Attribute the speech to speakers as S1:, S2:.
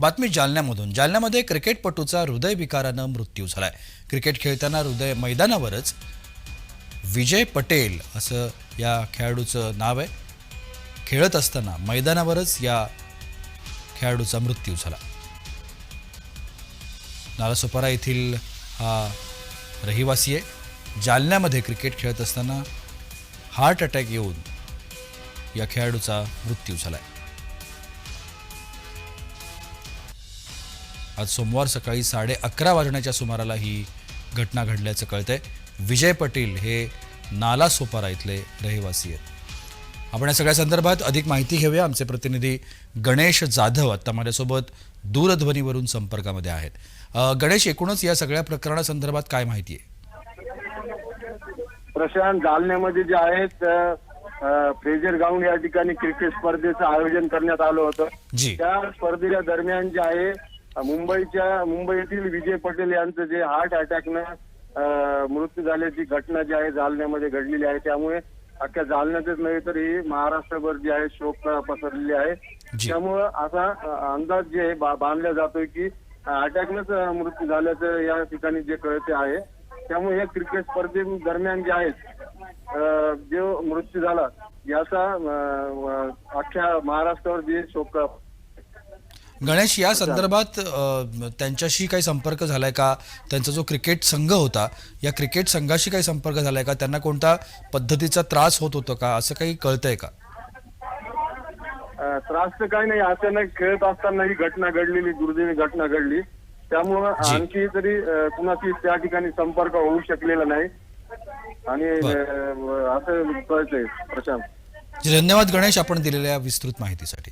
S1: बातमी जालन्यामधून. जालन्यामध्ये क्रिकेटपटूचा हृदयविकारानं मृत्यू झालाय. क्रिकेट खेळताना हृदय मैदानावरच विजय पटेल असं या खेळाडूचं नाव आहे. खेळत असताना मैदानावरच या खेळाडूचा मृत्यू झाला. नालासोपारा येथील हा रहिवासी आहे. जालन्यामध्ये क्रिकेट खेळत असताना हार्ट अटॅक येऊन या खेळाडूचा मृत्यू झाला आहे आज सोमवार सकाळी साडे अकरा वाजण्याच्या सुमाराला ही घटना घडल्याचं कळतंय. विजय पटेल हे नाला सोपारा इथले रहिवासी आहेत. आपण या सगळ्या संदर्भात अधिक माहिती घेऊया. आमचे प्रतिनिधी गणेश जाधव आता माझ्यासोबत दूरध्वनीवरून संपर्कामध्ये आहेत. गणेश एकूणच या सगळ्या प्रकरणासंदर्भात काय माहिती आहे?
S2: प्रशांत जालन्यामध्ये जे आहेत अ, फ्रेझर ग्राउंड या ठिकाणी क्रिकेट स्पर्धेचं आयोजन करण्यात आलं होतं. त्या स्पर्धेच्या दरम्यान जे आहे मुंबईच्या मुंबईतील विजय पटेल यांचं जे हार्ट अटॅकनं मृत्यू झाल्याची घटना जी आहे जालन्यामध्ये घडलेली आहे त्यामुळे अख्ख्या जालन्यातच नव्हे तर ही महाराष्ट्रभर जी आहे शोक पसरलेली आहे. त्यामुळं असा अंदाज जे आहे बांधला जातोय की अटॅकनंच मृत्यू झाल्याचं या ठिकाणी जे कळते आहे त्यामुळे या क्रिकेट स्पर्धे दरम्यान जे आहेत जो मृत्यू झाला याचा अख्ख्या महाराष्ट्रावर जे शोक
S1: गणेश या संदर्भात अ, त्यांच्याशी काही संपर्क झालाय का? त्यांचा जो क्रिकेट संघ होता या क्रिकेट संघाशी काही संपर्क झालाय का? त्यांना कोणता पद्धतीचा त्रास होत होतो का? असं काही कळतंय का?
S2: अ, त्रास तर काही नाही. अचानक खेळत असताना ही घटना घडलेली दुर्दैवी घटना घडली. त्यामुळं. आणखी तरी अ, कुणाशी त्या ठिकाणी संपर्क होऊ शकलेला नाही. आणि अ, असं कळतंय प्रशांत.
S1: धन्यवाद गणेश आपण दिलेल्या विस्तृत माहितीसाठी.